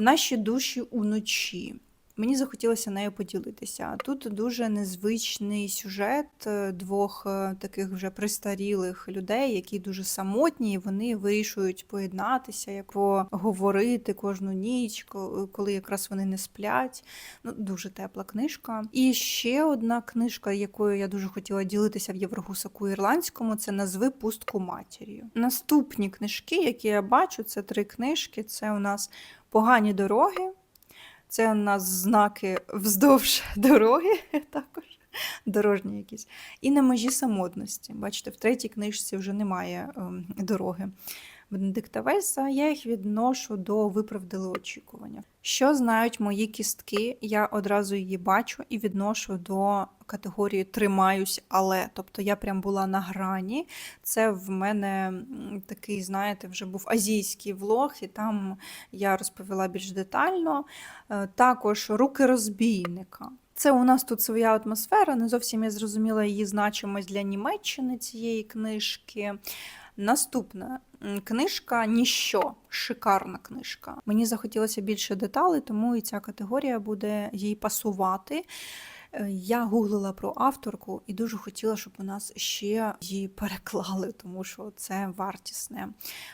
Наші душі уночі. Мені захотілося нею поділитися. Тут дуже незвичний сюжет е, двох е, таких вже пристарілих людей, які дуже самотні, і вони вирішують поєднатися, як поговорити кожну ніч, коли якраз вони не сплять. Ну, дуже тепла книжка. І ще одна книжка, якою я дуже хотіла ділитися в Єврогусаку ірландському, це назви пустку матір'ю. Наступні книжки, які я бачу, це три книжки. Це у нас погані дороги. Це у нас знаки вздовж дороги, також дорожні якісь. І на межі самотності. Бачите, в третій книжці вже немає ем, дороги. Бенедикта Вейса, я їх відношу до виправдали очікування. Що знають мої кістки, я одразу її бачу і відношу до категорії тримаюсь, але. Тобто я прям була на грані. Це в мене такий, знаєте, вже був азійський влог, і там я розповіла більш детально. Е, Також руки розбійника. Це у нас тут своя атмосфера. Не зовсім я зрозуміла її значимость для Німеччини цієї книжки. Наступна книжка Ніщо. Шикарна книжка. Мені захотілося більше деталей, тому і ця категорія буде їй пасувати. Е, Я гуглила про авторку і дуже хотіла, щоб у нас ще її переклали, тому що це вартісне.